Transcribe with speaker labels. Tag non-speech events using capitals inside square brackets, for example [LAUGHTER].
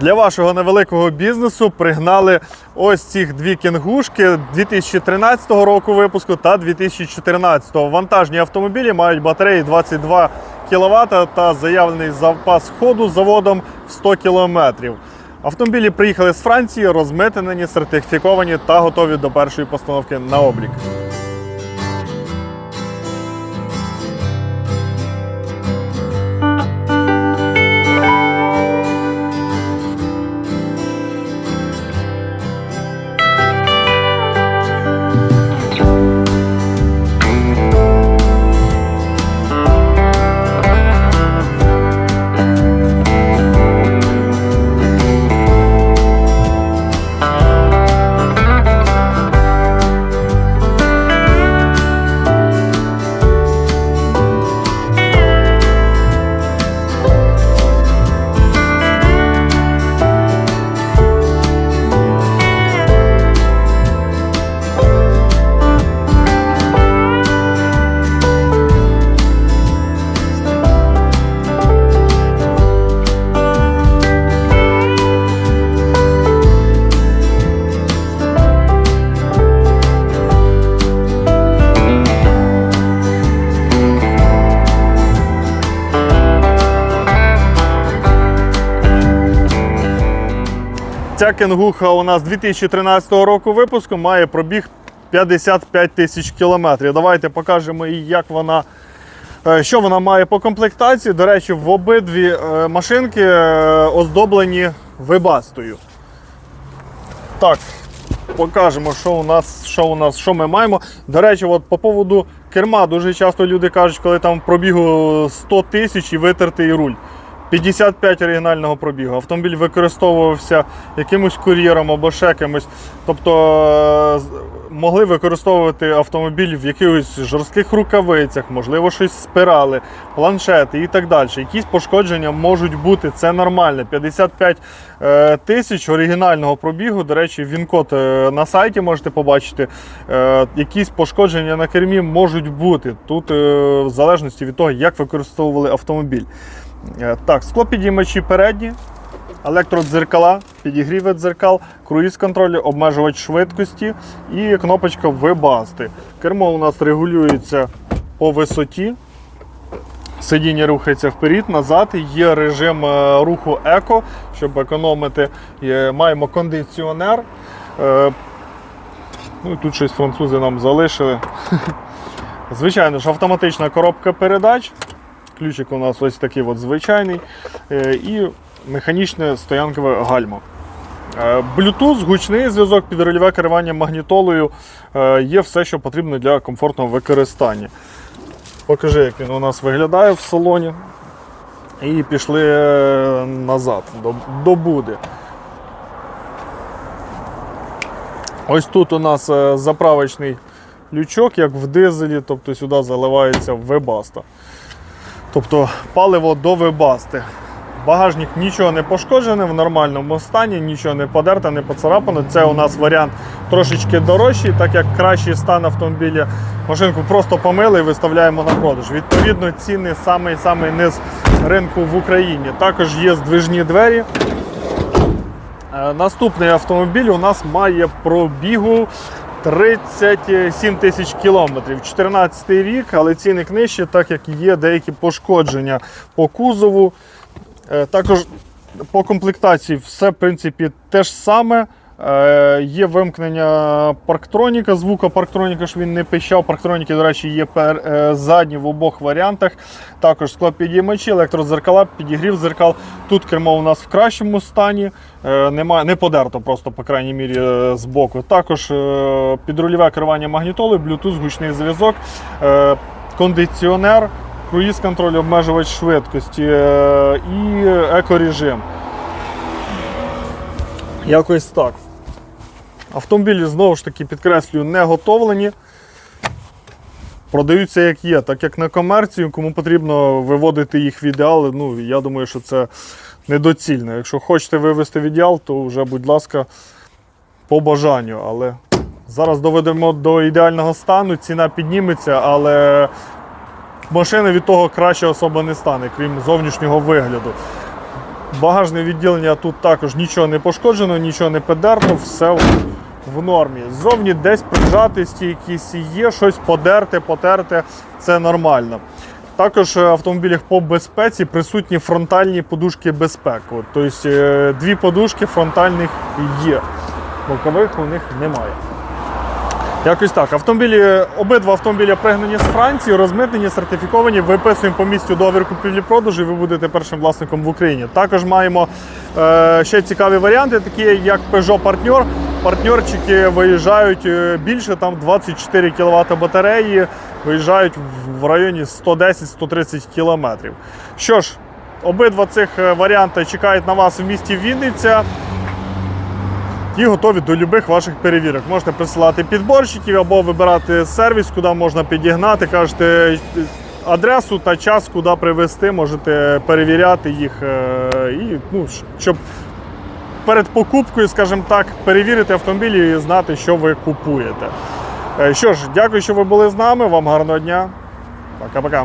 Speaker 1: Для вашого невеликого бізнесу пригнали ось цих дві кінгушки 2013 року випуску та 2014. Вантажні автомобілі мають батареї 22 кВт та заявлений запас ходу заводом в 100 км. Автомобілі приїхали з Франції, розмитнені, сертифіковані та готові до першої постановки на облік. Ця кенгуха у нас 2013 року випуску має пробіг 55 тисяч кілометрів. Давайте покажемо як вона, е, що вона має по комплектації. До речі, в обидві е, машинки е, оздоблені вибастою. Так, покажемо, що у нас, що у нас, що ми маємо. До речі, от по поводу керма дуже часто люди кажуть, коли там пробігу 100 тисяч і витертий руль. 55 оригінального пробігу. Автомобіль використовувався якимось кур'єром або ще кимось. Тобто е, могли використовувати автомобіль в якихось жорстких рукавицях, можливо, щось спирали, планшети і так далі. Якісь пошкодження можуть бути, це нормально. 55 е, тисяч оригінального пробігу. До речі, він-код е, на сайті можете побачити. Якісь пошкодження на кермі можуть бути. Тут в залежності від того, як використовували автомобіль. Е, Так, склопідіймачі передні, електродзеркала, підігріви дзеркал, круїз контроль, обмежувач швидкості і кнопочка вибасти. Кермо у нас регулюється по висоті. Сидіння рухається вперед, назад. Є режим е, руху еко, щоб економити. Маємо кондиціонер. Е, Ну, тут щось французи нам залишили. [LAUGHS] Звичайно ж, автоматична коробка передач. Ключик у нас ось такий от звичайний. Е, І механічне стоянкове гальмо. Е, Bluetooth, гучний зв'язок, підрульове керування магнітолою. Е, Є все, що потрібно для комфортного використання. Покажи, як він у нас виглядає в салоні. І пішли назад до, буди. Ось тут у нас заправочний лючок, як в дизелі, тобто сюди заливається вебаста. Тобто паливо до вебасти. Багажник нічого не пошкоджений, в нормальному стані, нічого не подерте, не поцарапано. Це у нас варіант трошечки дорожчий, так як кращий стан автомобіля. Машинку просто помили і виставляємо на продаж. Відповідно, ціни самий-самий низ ринку в Україні. Також є здвижні двері. Е, Наступний автомобіль у нас має пробігу 37 тисяч кілометрів. 14 рік, але цінник нижче, так як є деякі пошкодження по кузову. Е, Також по комплектації все в принципі те ж саме. Е, Є вимкнення парктроніка, звука парктроніка, що він не пищав. Парктроніки, до речі, є е, задні в обох варіантах. Також склопідіймачі, електрозеркала, підігрів зеркал. Тут кермо у нас в кращому стані, е, немає, не подерто просто, по крайній мірі, з боку. Також підрульове керування магнітолою, Bluetooth, гучний зв'язок, кондиціонер, круїз контроль, обмежувач швидкості і екорежим. Якось так. Автомобілі знову ж таки підкреслюю, не готовлені. Продаються як є, так як на комерцію, кому потрібно виводити їх в ідеали, ну я думаю, що це недоцільно. Якщо хочете вивести в ідеал, то вже, будь ласка, по бажанню. Але зараз доведемо до ідеального стану, ціна підніметься, але машина від того краще особа не стане, крім зовнішнього вигляду. Багажне відділення тут також нічого не пошкоджено, нічого не подерто, все в- нормі. Ззовні десь прижатості якісь є, щось подерте, потерте, це нормально. Також е, в автомобілях по безпеці присутні фронтальні подушки безпеки. Тобто е, дві подушки фронтальних є. Бокових у них немає. Якось так. Автомобілі, обидва автомобілі пригнані з Франції, розмитнені, сертифіковані. Виписуємо по місцю договір купівлі-продажу, і ви будете першим власником в Україні. Також маємо е, ще цікаві варіанти, такі як Peugeot Partner. Партнерчики виїжджають е, більше, там 24 кВт батареї, виїжджають в- районі 110-130 км. Що ж, обидва цих е, варіанти чекають на вас в місті Вінниця і готові до будь-яких ваших перевірок. Можете присилати підборщиків або вибирати сервіс, куди можна підігнати. Кажете адресу та час, куди привезти, можете перевіряти їх. е, І, ну, щоб перед покупкою, скажімо так, перевірити автомобіль і знати, що ви купуєте. Е, Що ж, дякую, що ви були з нами. Вам гарного дня. Пока-пока.